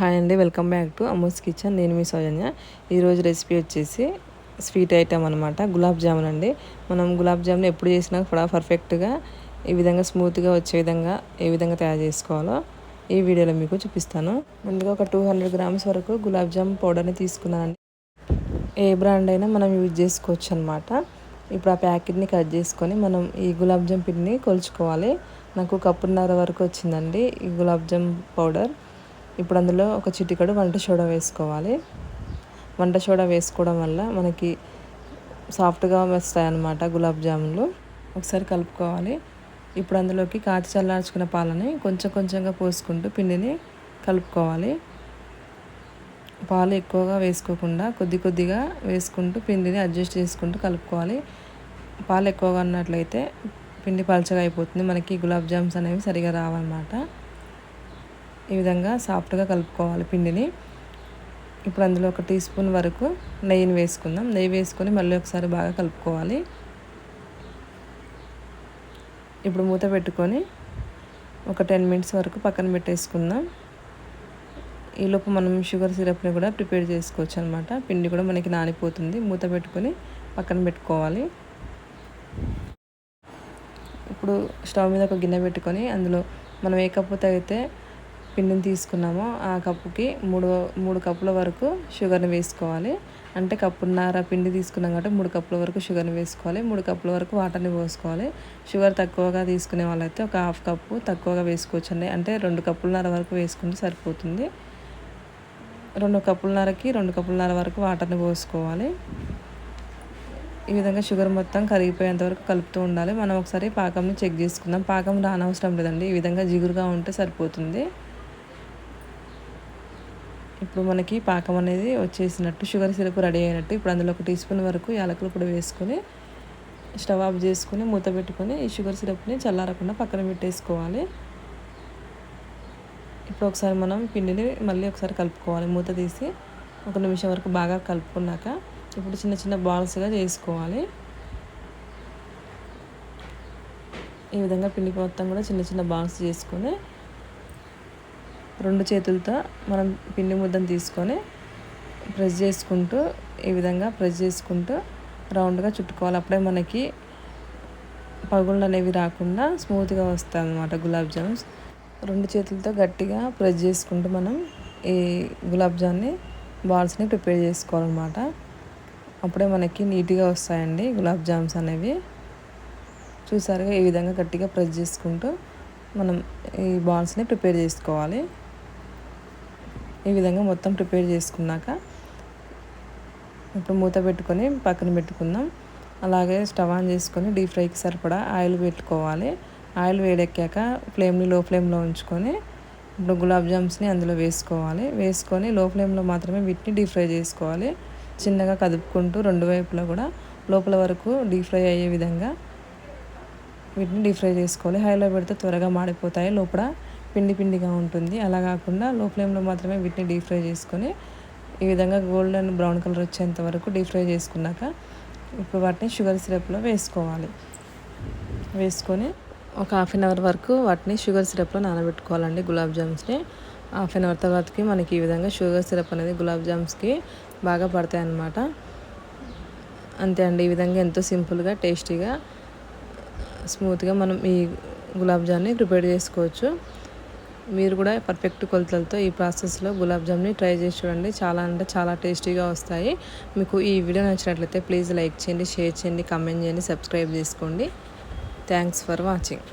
Hi అండి welcome back to Amus kitchen. నేను మీ సౌజన్య. ఈరోజు రెసిపీ వచ్చేసి స్వీట్ ఐటమ్ అనమాట గులాబ్ జామున్ అండి. మనం గులాబ్ జామున్ ఎప్పుడు చేసినా కూడా పర్ఫెక్ట్గా ఈ విధంగా స్మూత్గా వచ్చే విధంగా ఏ విధంగా తయారు చేసుకోవాలో ఈ వీడియోలో మీకు చూపిస్తాను. ముందుగా ఒక టూ హండ్రెడ్ గ్రామ్స్ వరకు గులాబ్ జామ్ పౌడర్ని తీసుకున్నానండి. ఏ బ్రాండ్ అయినా మనం యూజ్ చేసుకోవచ్చు అనమాట ఇప్పుడు ఆ ప్యాకెట్ని కట్ చేసుకొని మనం ఈ గులాబ్ జామ్ పిండిని కొలుచుకోవాలి. నాకు కప్పున్నర వరకు వచ్చిందండి ఈ గులాబ్ జామ్ పౌడర్. ఇప్పుడు అందులో ఒక చిటికడు వంట సోడా వేసుకోవాలి. వంట సోడా వేసుకోవడం వల్ల మనకి సాఫ్ట్గా వస్తాయి అన్నమాట గులాబ్ జామున్లు. ఒకసారి కలుపుకోవాలి. ఇప్పుడు అందులోకి కాచి చల్లార్చుకున్న పాలని కొంచెం కొంచెంగా పోసుకుంటూ పిండిని కలుపుకోవాలి. పాలు ఎక్కువగా వేసుకోకుండా కొద్ది కొద్దిగా వేసుకుంటూ పిండిని అడ్జస్ట్ చేసుకుంటూ కలుపుకోవాలి. పాలు ఎక్కువగా ఉన్నట్లయితే పిండి పలచగా అయిపోతుంది. మనకి గులాబ్ జామ్స్ అనేవి సరిగా రావన్నమాట. ఈ విధంగా సాఫ్ట్గా కలుపుకోవాలి పిండిని. ఇప్పుడు అందులో ఒక టీ స్పూన్ వరకు నెయ్యిని వేసుకుందాం. నెయ్యి వేసుకొని మళ్ళీ ఒకసారి బాగా కలుపుకోవాలి. ఇప్పుడు మూత పెట్టుకొని ఒక టెన్ మినిట్స్ వరకు పక్కన పెట్టేసుకుందాం. ఈలోపు మనం షుగర్ సిరప్ని కూడా ప్రిపేర్ చేసుకోవచ్చు అనమాట పిండి కూడా మనకి నానిపోతుంది. మూత పెట్టుకొని పక్కన పెట్టుకోవాలి. ఇప్పుడు స్టవ్ మీద ఒక గిన్నె పెట్టుకొని అందులో మనం ఏ కప్పుతో అయితే పిండిని తీసుకున్నామో. ఆ కప్పుకి మూడు మూడు కప్పుల వరకు షుగర్ని వేసుకోవాలి. అంటే కప్పున్నర పిండి తీసుకున్నాం కాబట్టి మూడు కప్పుల వరకు షుగర్ని వేసుకోవాలి. మూడు కప్పుల వరకు వాటర్ని పోసుకోవాలి. షుగర్ తక్కువగా తీసుకునే వాళ్ళైతే ఒక హాఫ్ కప్పు తక్కువగా వేసుకోవచ్చు అండి అంటే రెండు కప్పులన్నర వరకు వేసుకుంటే సరిపోతుంది. రెండు కప్పులన్నరకి రెండు కప్పులన్నర వరకు వాటర్ని పోసుకోవాలి. ఈ విధంగా షుగర్ మొత్తం కరిగిపోయేంత వరకు కలుపుతూ ఉండాలి. మనం ఒకసారి పాకంని చెక్ చేసుకుందాం. పాకం రానవసరం లేదండి. ఈ విధంగా జిగురుగా ఉంటే సరిపోతుంది. ఇప్పుడు మనకి పాకం అనేది వచ్చేసినట్టు షుగర్ సిరప్ రెడీ అయినట్టు ఇప్పుడు అందులో ఒక టీ స్పూన్ వరకు యాలకులు కూడా వేసుకొని స్టవ్ ఆఫ్ చేసుకొని మూత పెట్టుకొని ఈ షుగర్ సిరప్ని చల్లారకుండా పక్కన పెట్టేసుకోవాలి. ఇప్పుడు ఒకసారి మనం పిండిని మళ్ళీ ఒకసారి కలుపుకోవాలి మూత తీసి ఒక నిమిషం వరకు బాగా కలుపుకున్నాక ఇప్పుడు చిన్న చిన్న బాల్స్గా చేసుకోవాలి. ఈ విధంగా పిండి మొత్తం కూడా చిన్న చిన్న బాల్స్ చేసుకొని రెండు చేతులతో మనం పిండి ముద్దను తీసుకొని ప్రెస్ చేసుకుంటూ ఈ విధంగా ప్రెస్ చేసుకుంటూ రౌండ్గా చుట్టుకోవాలి. అప్పుడే మనకి పగుళ్ళు అనేవి రాకుండా స్మూత్గా వస్తాయి అన్నమాట గులాబ్ జామ్స్. రెండు చేతులతో గట్టిగా ప్రెస్ చేసుకుంటూ మనం ఈ గులాబ్ జామ్ని బాల్స్ని ప్రిపేర్ చేసుకోవాలన్నమాట. అప్పుడే మనకి నీట్గా వస్తాయండి గులాబ్ జామ్స్ అనేవి. చూసారుగా ఈ విధంగా గట్టిగా ప్రెస్ చేసుకుంటూ మనం ఈ బాల్స్ని ప్రిపేర్ చేసుకోవాలి. ఈ విధంగా మొత్తం ప్రిపేర్ చేసుకున్నాక ఇప్పుడు మూత పెట్టుకొని పక్కన పెట్టుకుందాం. అలాగే స్టవ్ ఆన్ చేసుకొని డీప్ ఫ్రైకి సరిపడా ఆయిల్ పెట్టుకోవాలి ఆయిల్ వేడెక్కాక ఫ్లేమ్ని లో ఫ్లేమ్లో ఉంచుకొని ఇప్పుడు గులాబ్ జామ్స్ని అందులో వేసుకోవాలి. వేసుకొని లో ఫ్లేమ్లో మాత్రమే వీటిని డీప్ ఫ్రై చేసుకోవాలి. చిన్నగా కదుపుకుంటూ రెండు వైపులా కూడా లోపల వరకు డీప్ ఫ్రై అయ్యే విధంగా వీటిని డీప్ ఫ్రై చేసుకోవాలి. హైలో పెడితే త్వరగా మాడిపోతాయి. లోపల పిండి పిండిగా ఉంటుంది. అలా కాకుండా లో ఫ్లేమ్లో మాత్రమే వీటిని డీప్ ఫ్రై చేసుకొని ఈ విధంగా గోల్డెన్ బ్రౌన్ కలర్ వచ్చేంత వరకు డీప్ ఫ్రై చేసుకున్నాక ఇప్పుడు వాటిని షుగర్ సిరప్లో వేసుకోవాలి. వేసుకొని ఒక హాఫ్ అన్ అవర్ వరకు వాటిని షుగర్ సిరప్లో నానబెట్టుకోవాలండి గులాబ్ జామ్స్ని. హాఫ్ అన్ అవర్ తర్వాతకి మనకి ఈ విధంగా షుగర్ సిరప్ అనేది గులాబ్ జామ్స్కి బాగా పడతాయి అన్నమాట. అంతే అండి ఈ విధంగా ఎంతో సింపుల్గా టేస్టీగా స్మూత్గా మనం ఈ గులాబ్ జామ్ని ప్రిపేర్ చేసుకోవచ్చు. మీరు కూడా పర్ఫెక్ట్ కొలతలతో ఈ ప్రాసెస్లో గులాబ్ జామ్ని ట్రై చేసి చూడండి. చాలా అంటే చాలా టేస్టీగా వస్తాయి. మీకు ఈ వీడియో నచ్చినట్లయితే ప్లీజ్ లైక్ చేయండి షేర్ చేయండి కమెంట్ చేయండి సబ్స్క్రైబ్ చేసుకోండి. Thanks for watching.